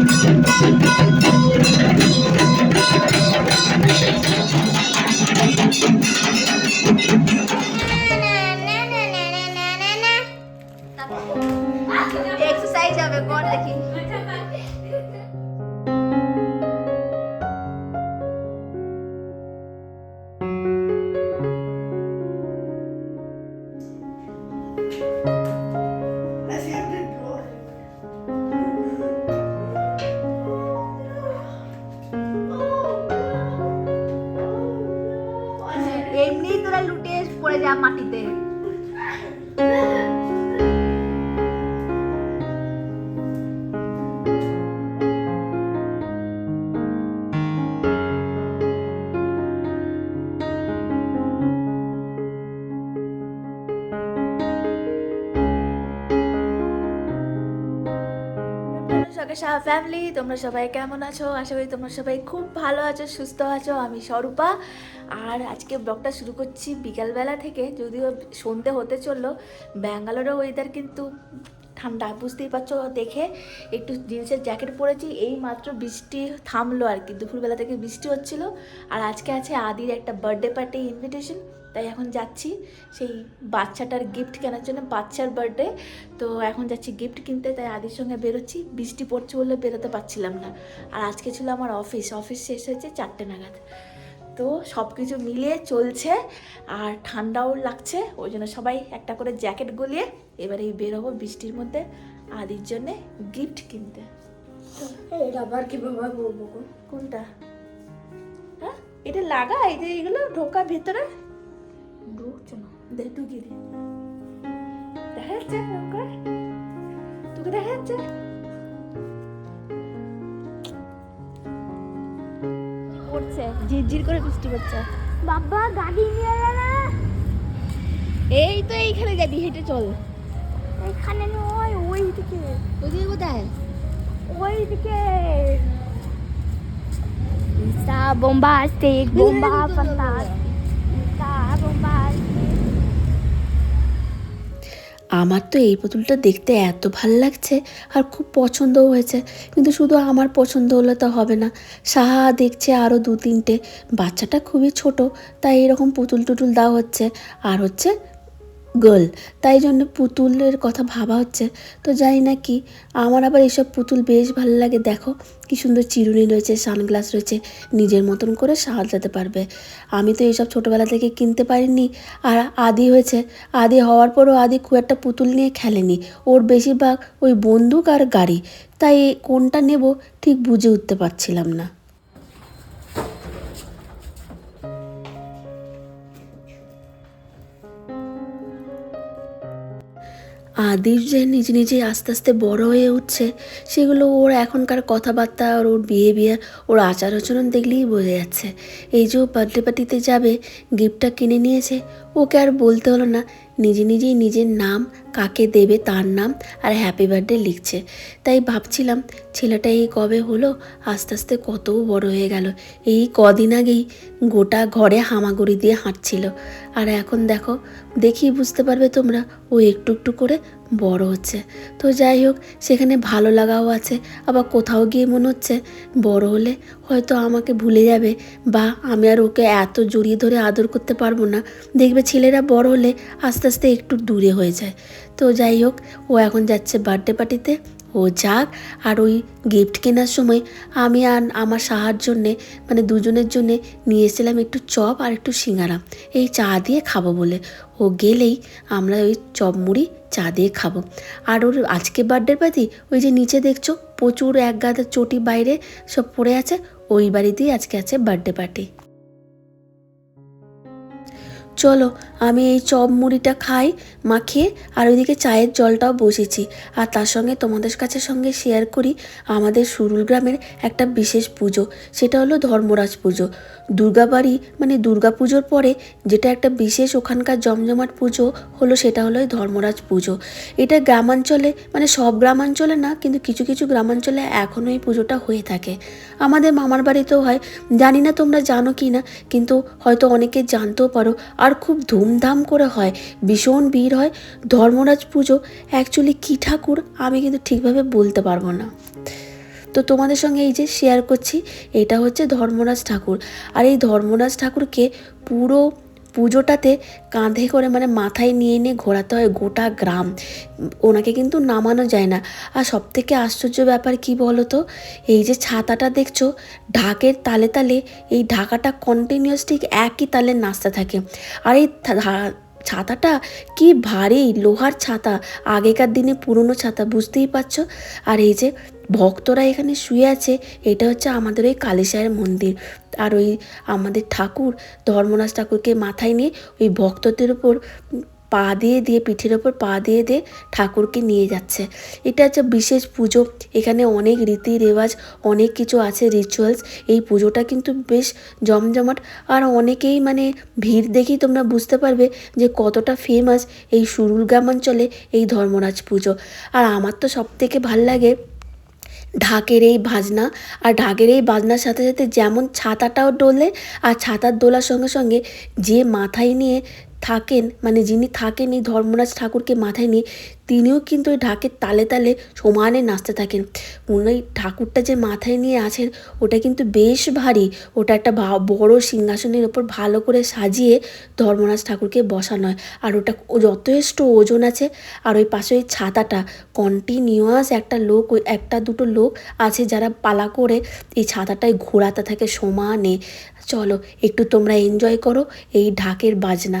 Exercise যা মাটিতে। সকাল ফ্যামিলি তোমরা সবাই কেমন আছো? আশা করি তোমরা সবাই খুব ভালো আছো, সুস্থ আছো। আমি স্বরূপা। আর আজকে ব্লগটা শুরু করছি বিকালবেলা থেকে, যদিও সন্ধে হতে চলল। ব্যাঙ্গালোরের ওয়েদার কিন্তু ঠান্ডা, বুঝতেই পারছ দেখে। একটু জিন্সের জ্যাকেট পরেছি, এই মাত্র বৃষ্টি থামলো আর কি, দুপুরবেলা থেকে বৃষ্টি হচ্ছিল। আর আজকে আছে আদির একটা বার্থডে পার্টি ইনভিটেশন তাই এখন যাচ্ছি সেই বাচ্চাটার গিফট কেনার জন্য বাচ্চার বার্থডে তো এখন যাচ্ছি গিফট কিনতে তাই আদির সঙ্গে বেরোচ্ছি। বৃষ্টি পড়ছে বলে বেরোতে পারছিলাম না। আর আজকে ছিল আমার অফিস অফিস শেষ হয়েছে চারটে নাগাদ। তো সব কিছু মিলিয়ে চলছে আর ঠান্ডাও লাগছে। ওই জন্য সবাই একটা করে জ্যাকেট গলিয়ে এবারে এই বেরোবো বৃষ্টির মধ্যে আদির জন্যে গিফট কিনতে। এটা আবার গো? কোনটা? হ্যাঁ? এটা লাগা? এই যে এগুলো ঢোকা ভেতরে? ঢুকছে না দেখ ঢুকিয়ে দে দেখা যাচ্ছে ঢোকা তোকে দেখা যাচ্ছে পড়ছে ঝিরঝির করে বৃষ্টি পড়ছে বাবা গাড়ি নিয়ে না এই তো এইখানে যাবি হেঁটে চল। এখানে নয় ওই দিকে। ওদিকে কোথায়? ওই দিকে। सा bombastic bomba fantastic আমার তো এই পুতুলটা দেখতে এত ভালো লাগছে আর খুব পছন্দও হয়েছে। কিন্তু শুধু আমার পছন্দ হলে তো হবে না। সাহা দেখছে আরও দু তিনটে। বাচ্চাটা খুবই ছোট, তাই এরকম পুতুল টুতুল দেওয়া হচ্ছে। আর হচ্ছে গার্ল তাই জন্য পুতুলের কথা ভাবা হচ্ছে। তো জানি না কি, আমার আবার এইসব পুতুল বেশ ভালো লাগে, দেখো। কি সুন্দর চিরুনি রয়েছে, সানগ্লাস রয়েছে, নিজের মতন করে সাজাতে পারবে। আমি তো এইসব ছোটোবেলা থেকে কিনতে পারিনি। আর আদি হয়েছে। আদি হওয়ার পরও আদি খুব একটা পুতুল নিয়ে খেলেনি। ওর বেশিরভাগ ওই বন্দুক আর গাড়ি। তাই কোনটা নেব ঠিক বুঝে উঠতে পারছিলাম না। আদির যে নিজে নিজে আস্তে আস্তে বড় হয়ে উঠছে, সেগুলো ওর এখনকার কথাবার্তা আর ওর বিহেভিয়ার ওর আচার আচরণ দেখলেই বোঝা যাচ্ছে। এই যে ও বার্থডে পার্টিতে যাবে, গিফটটা কিনে নিয়েছে, ওকে আর বলতে হলো না, নিজে নিজেই নিজের নাম, কাকে দেবে তার নাম আর হ্যাপি বার্থডে লিখছে। তাই ভাবছিলাম, ছেলেটা এই কবে হলো, আস্তে আস্তে কত বড় হয়ে গেল। এই কদিন আগেই গোটা ঘরে হামাগুড়ি দিয়ে হাঁটছিল। আর এখন দেখো দেখি বুঝতে পারবে তোমরা, ও একটু একটু করে বড় হচ্ছে। তো যাই হোক, সেখানে ভালো লাগাও আছে, আবার কোথাও গিয়ে মনে হচ্ছে বড় হলে হয়তো আমাকে ভুলে যাবে বা আমি আর ওকে এত জড়িয়ে ধরে আদর করতে পারব না। দেখবে ছেলেরা বড় হলে আস্তে আস্তে একটু দূরে হয়ে যায়। তো যাই হোক, ও এখন যাচ্ছে বার্থডে পার্টিতে ও যাক, আর ওই গিফট কেনার সময় আমি আর আমার সাহার জন্যে মানে দুজনের জন্যে নিয়ে এসেছিলাম একটু চপ আর একটু সিঙ্গারা। এই চা দিয়ে খাব বলে। ও গেলেই আমরা ওই চপ মুড়ি চা দিয়ে খাব। আর ওর আজকে বার্থডে পার্টি ওই যে নিচে দেখছ, প্রচুর এক গাদা চটি বাইরে সব পড়ে আছে, ওই বাড়িতেই আজকে আছে বার্থডে পার্টি চলো, আমি এই চপ মুড়িটা খাই, মাখিয়ে, আর ওইদিকে চায়ের জলটাও বসেছি আর তার সঙ্গে তোমাদের কাছে সঙ্গে শেয়ার করি আমাদের সুরুল গ্রামের একটা বিশেষ পুজো, সেটা হলো ধর্মরাজ পুজো। দুর্গাবাড়ি মানে দুর্গা পুজোর পরে যেটা একটা বিশেষ ওখানকার জমজমাট পুজো হলো, সেটা হলো ধর্মরাজ পুজো। এটা গ্রামাঞ্চলে মানে সব গ্রামাঞ্চলে না, কিন্তু কিছু কিছু গ্রামাঞ্চলে এখনও এই পুজোটা হয়ে থাকে। আমাদের মামার বাড়িতেও হয়, জানি না তোমরা জানো কি না কিন্তু হয়তো অনেকে জানতেও পারো। আর খুব ধুমধাম করে হয়। ভীষণ ভিড় হয়। ধর্মরাজ পুজো অ্যাকচুয়ালি কী ঠাকুর, আমি কিন্তু ঠিকভাবে বলতে পারব না। তো তোমাদের সঙ্গে এই যে শেয়ার করছি, এটা হচ্ছে ধর্মরাজ ঠাকুর। আর এই ধর্মরাজ ঠাকুরকে পুরো পুজোটাতে কাঁধে করে মানে মাথায় নিয়ে নিয়ে ঘোরাতে হয় গোটা গ্রাম। ওনাকে কিন্তু নামানো যায় না। আর সব থেকে আশ্চর্য ব্যাপার কি বলো তো এই যে ছাতাটা দেখছ, ঢাকের তালে তালে এই ঢাকাটা কন্টিনিউয়াস ঠিক একই তালে নাচতে থাকে। আর এই ছাতাটা কি ভারী, লোহার ছাতা, আগেকার দিনে পুরনো ছাতা, বুঝতেই পারছ? আর এই যে ভক্তরা এখানে শুয়ে আছে, এটা হচ্ছে আমাদের ওই কালীসায়ের মন্দির। আর ওই আমাদের ঠাকুর, ধর্মরাজ ঠাকুরকে মাথায় নিয়ে ওই ভক্তদের উপর পা দিয়ে দিয়ে, পিঠের ওপর পা দিয়ে দিয়ে ঠাকুরকে নিয়ে যাচ্ছে। এটা হচ্ছে বিশেষ পুজো। এখানে অনেক রীতি রেওয়াজ, অনেক কিছু আছে রিচুয়ালস এই পুজোটা কিন্তু বেশ জমজমাট। আর অনেকেই মানে ভিড় দেখেই তোমরা বুঝতে পারবে যে কতটা ফেমাস এই সুরুল গ্রামাঞ্চলে এই ধর্মরাজ পুজো। আর আমার তো সব থেকে ভালো লাগে ঢাকের এই বাজনা আর ঢাকের এই বাজনার সাথে সাথে যেমন ছাতাটাও ডোলে আর ছাতার দোলার সঙ্গে সঙ্গে যে মাথায় নিয়ে থাকেন মানে যিনি থাকেন এই ধর্মরাজ ঠাকুরকে মাথায় নিয়ে তিনিও কিন্তু ওই ঢাকের তালে তালে সমানে নাচতে থাকেন। উনি ঠাকুরটা যে মাথায় নিয়ে আছেন, ওটা কিন্তু বেশ ভারী। ওটা একটা বড় সিংহাসনের ওপর ভালো করে সাজিয়ে ধর্মরাজ ঠাকুরকে বসানো হয়। আর ওটা যথেষ্ট ওজন আছে। আর ওই পাশে ওই ছাতাটা কন্টিনিউয়াস একটা লোক, ওই একটা দুটো লোক আছে যারা পালা করে এই ছাতাটায় ঘোরাতে থাকে সমানে। চলো, একটু তোমরা এনজয় করো এই ঢাকের বাজনা।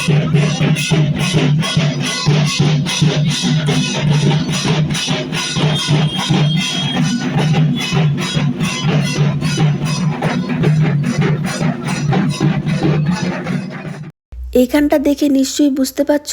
shake এইখানটা দেখে নিশ্চয়ই বুঝতে পারছ,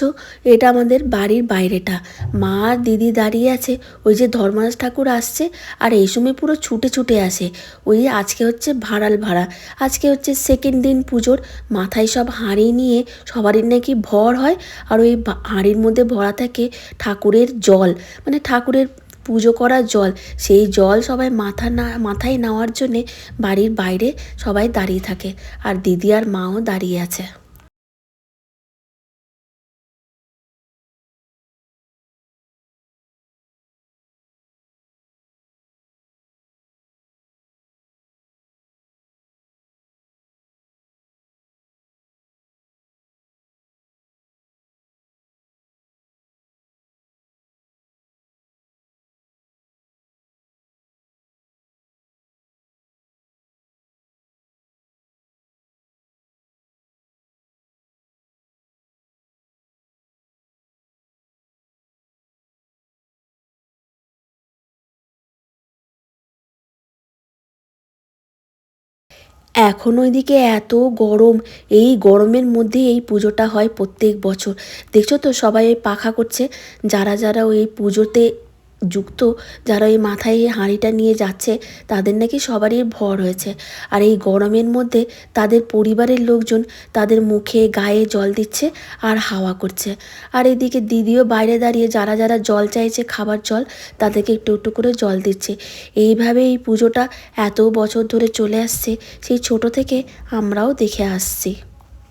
এটা আমাদের বাড়ির বাইরেটা। মা আর দিদি দাঁড়িয়ে আছে, ওই যে ধর্মরাজ ঠাকুর আসছে, আর এই সময় পুরো ছুটে ছুটে আসে। ওই আজকে হচ্ছে ভাড়াল ভাড়া, আজকে হচ্ছে সেকেন্ড দিন পুজোর, মাথায় সব হাঁড়ি নিয়ে সবারই নাকি ভর হয়, আর ওই হাঁড়ির মধ্যে ভরা থাকে ঠাকুরের জল মানে ঠাকুরের পুজো করার জল। সেই জল সবাই মাথা না, মাথায় নেওয়ার জন্যে বাড়ির বাইরে সবাই দাঁড়িয়ে থাকে, আর দিদি আর মাও দাঁড়িয়ে আছে। এখন ওইদিকে এত গরম। এই গরমের মধ্যে এই পুজোটা হয় প্রত্যেক বছর। দেখছ তো সবাই পাখা করছে? যারা যারা ওই পুজোতে যুক্ত, যারা এই মাথায় এই হাঁড়িটা নিয়ে যাচ্ছে, তাদের নাকি সবারই ভর হয়েছে। আর এই গরমের মধ্যে তাদের পরিবারের লোকজন তাদের মুখে গায়ে জল দিচ্ছে আর হাওয়া করছে। আর এদিকে দিদিও বাইরে দাঁড়িয়ে যারা যারা জল চাইছে, খাবার জল, তাদেরকে একটু একটু করে জল দিচ্ছে। এইভাবে এই পুজোটা এত বছর ধরে চলে আসছে, সেই ছোট থেকে আমরাও দেখে আসছি।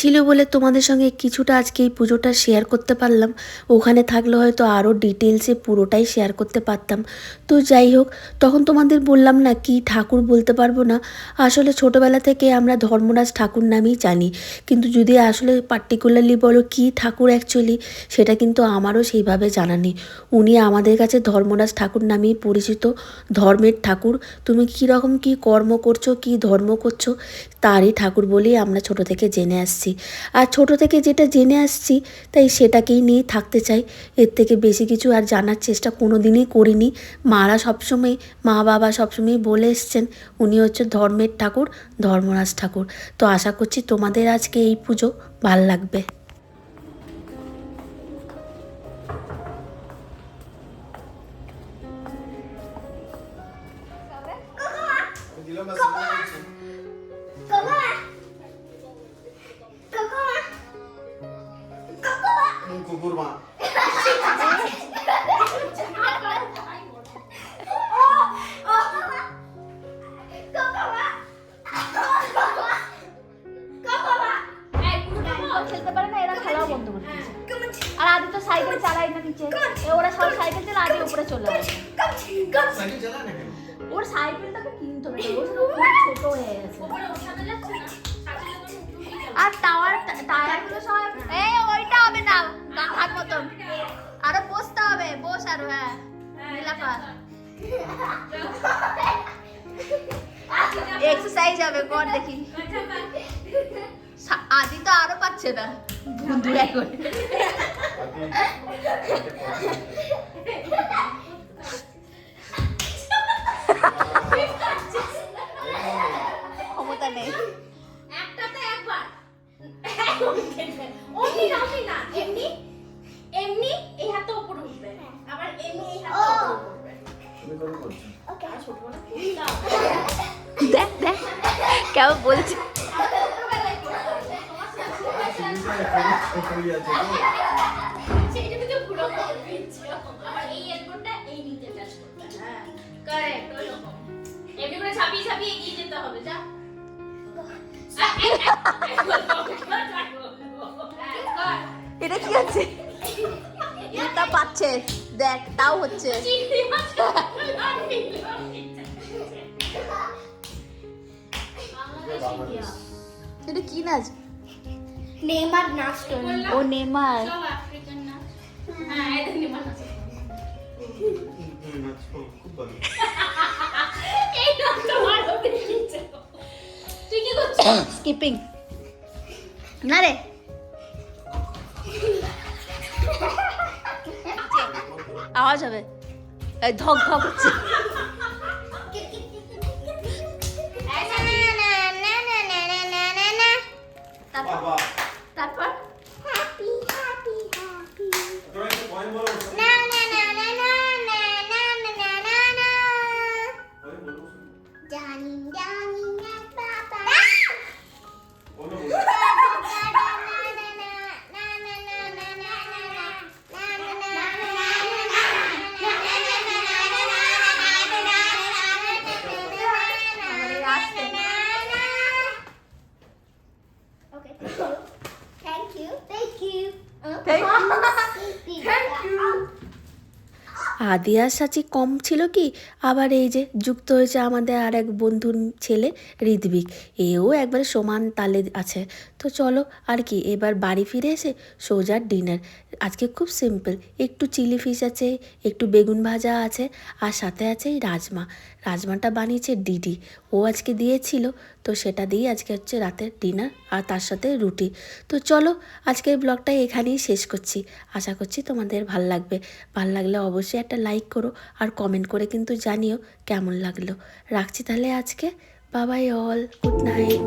ছিল বলে তোমাদের সঙ্গে কিছুটা আজকে এই পুজোটা শেয়ার করতে পারলাম। ওখানে থাকলে হয়তো আরও ডিটেলসে পুরোটাই শেয়ার করতে পারতাম। তো যাই হোক, তখন তোমাদের বললাম না কি ঠাকুর বলতে পারব না। আসলে ছোটোবেলা থেকে আমরা ধর্মরাজ ঠাকুর নামেই জানি। কিন্তু যদি আসলে পার্টিকুলারলি বলো কি ঠাকুর অ্যাকচুয়ালি সেটা কিন্তু আমারও সেইভাবে জানা নেই। উনি আমাদের কাছে ধর্মরাজ ঠাকুর নামেই পরিচিত, ধর্মের ঠাকুর। তুমি কী রকম কী কর্ম করছ, কী ধর্ম করছ, তারই ঠাকুর বলেই আমরা ছোট থেকে জেনে আসছি। আর ছোট থেকে যেটা জেনে আসছি, তাই সেটাকেই নিয়ে থাকতে চাই। এর থেকে বেশি কিছু আর জানার চেষ্টা কোনো দিনই করিনি। মারা সবসময়, মা বাবা সবসময় বলে এসছেন, উনি হচ্ছে ধর্মের ঠাকুর, ধর্মরাজ ঠাকুর। তো আশা করছি তোমাদের আজকে এই পুজো ভালো লাগবে। বন্ধ করে দিয়েছে। আর আদি তো সাইকেল চালায় না নিচে। ওরা সব সাইকেল চালা আদি উপরে চলে আসে। ওর সাইকেলটাকে কিনতে হবে ওর ছোট হয়ে গেছে। আর টাওয়ার টায়ারগুলো সব এই ওইটা হবে না। গাধার মতন। আরও বসতে হবে বস আরও হ্যাঁ। নীলাপা এক্সারসাইজ হবে কর দেখি। আদি তো আরও পাচ্ছে না। এখন ক্ষমতা নেই। একটাতে একবার। অমনি না অমনি না এমনি এমনি এই হাতটা উপরে উঠবে আবার এমনি এই হাতটা উপরে উঠবে। তুমি কবে করছ? আর ছোটবেলা করতাম দেখ দেখ কেমন বলছে। এটা কি আছে? এটা পাচ্ছে। দেখ তাও হচ্ছে। এটা কি নাচ? নেইমার নাচ ও নেমার সব আফ্রিকান নাচ হ্যাঁ এটা নেইমার নাচ তুমি নাচো খুব ভালো এই নাচটা ভালো দেখিয়েছে তুই কি করছিস স্কিপিং না রে আওয়াজ হবে এই ধক ধক হচ্ছে তারপর বাবা আদি আর সাচি কম ছিল কি? আবার এই যে যুক্ত হয়েছে আমাদের আর এক বন্ধুর ছেলে ঋদ্বিক এও একবারে সমান তালে আছে। তো চলো, আর কি, এবার বাড়ি ফিরে এসে সোজা ডিনার। আজকে খুব সিম্পল, একটু চিলি ফিশ আছে, একটু বেগুন ভাজা আছে, আর সাথে আছে এই রাজমা। রাজমাটা বানিয়েছে ডিডি। ও আজকে দিয়েছিল তো সেটা দিয়েই আজকে হচ্ছে রাতের ডিনার আর তার সাথে রুটি। তো চলো, আজকের ব্লগটা এখানেই শেষ করছি। আশা করছি তোমাদের ভালো লাগবে। ভালো লাগলে অবশ্যই একটা লাইক করো আর কমেন্ট করে কিন্তু জানিও কেমন লাগল। রাখছি তাহলে আজকে। বাবাই অল গুড নাইট